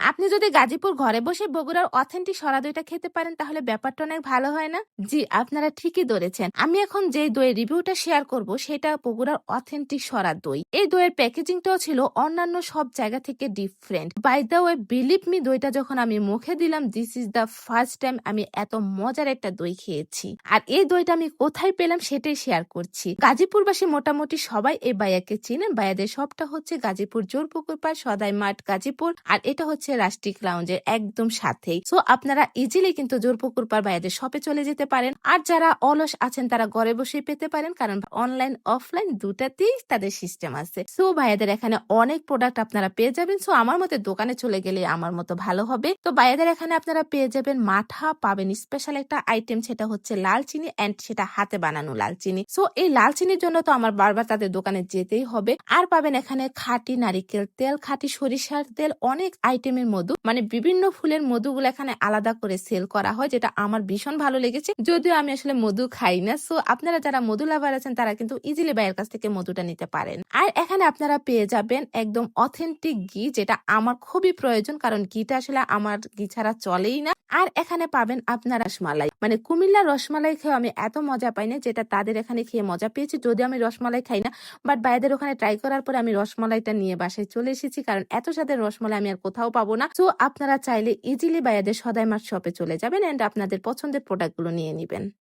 আপনি যদি গাজীপুর ঘরে বসে বগুড়ার অথেন্টিক সরা দইটা খেতে পারেন, তাহলে ব্যাপারটা অনেক ভালো হয় না? জি, আপনারা ঠিকই ধরেছেন। আমি এখন যে দইয়ের রিভিউটা শেয়ার করব, সেটা বগুড়ার অথেন্টিক সরা দই। এই দইয়ের প্যাকেজিংটাও ছিল অন্যান্য সব জায়গা থেকে different by the way believe me দইটা যখন আমি মুখে দিলাম this is the first time আমি এত মজার একটা দই খেয়েছি। আর এই দইটা আমি কোথায় পেলাম সেটাই শেয়ার করছি। গাজীপুরবাসী মোটামুটি সবাই এই বায়াকে চিনেন। বায়াদের সবটা হচ্ছে গাজীপুর জোরপুকুর পাড় সদাই মাঠ গাজীপুর। আর এটা হচ্ছে রাষ্ট্রিক লাউঞ্জের একদম সাথেই। সো আপনারা ইজিলি কিন্তু জোরপুকুর পাড় বায়াদের শপে চলে যেতে পারেন। আর যারা অলস আছেন, তারা ঘরে বসেই পেতে পারেন, কারণ অনলাইন অফলাইন দুটাতেই তাদের সিস্টেম আছে। সো ভাইয়াদের এখানে অনেক প্রোডাক্ট আপনারা পেয়ে যাবেন। সো আমার মতে দোকানে চলে গেলে আমার মতো ভালো হবে। তো, ভাইয়াদের এখানে আপনারা পেয়ে যাবেন মাঠা, পাবেন স্পেশাল একটা আইটেম সেটা হচ্ছে লাল চিনি এন্ড সেটা হাতে বানানো লাল চিনি। সো এই লাল চিনির জন্য তো আমার বারবার তাদের দোকানে যেতেই হবে। আর পাবেন এখানে খাঁটি নারিকেল তেল, খাঁটি সরিষার তেল, অনেক আইটেমের মধু মানে বিভিন্ন ফুলের মধুগুলো এখানে আলাদা করে সেল করা হয়, যেটা আমার ভীষণ ভালো লেগেছে। যদিও আমি আসলে মধু খাই না সো আপনারা যারা মধু লাভার আছেন, তারা কিন্তু ইজিলি ভাইয়ের কাছ থেকে মধুটা নিতে পারেন। আর এখানে আপনারা পেয়ে যাবেন একদম অথেন্টিক ঘি, যেটা আমার খুবই প্রয়োজন, কারণ ঘিটা আসলে আমার, ঘি ছাড়া চলেই না। আর এখানে পাবেন আপনার রসমালাই মানে কুমিল্লা রসমালাই খেয়ে আমি এত মজা পাই না, যেটা তাদের এখানে খেয়ে মজা পেয়েছি। যদিও আমি রসমালাই খাই না বাট বাইদের ওখানে ট্রাই করার পরে আমি রসমালাইটা নিয়ে বাসায় চলে এসেছি, কারণ এত সাথে রসমালাই আমি আর কোথাও পাবো না। তো আপনারা চাইলে ইজিলি বাইয়াদের সদাই মাঠ শপে চলে যাবেন অ্যান্ড আপনাদের পছন্দের প্রোডাক্টগুলো নিয়ে নিবেন।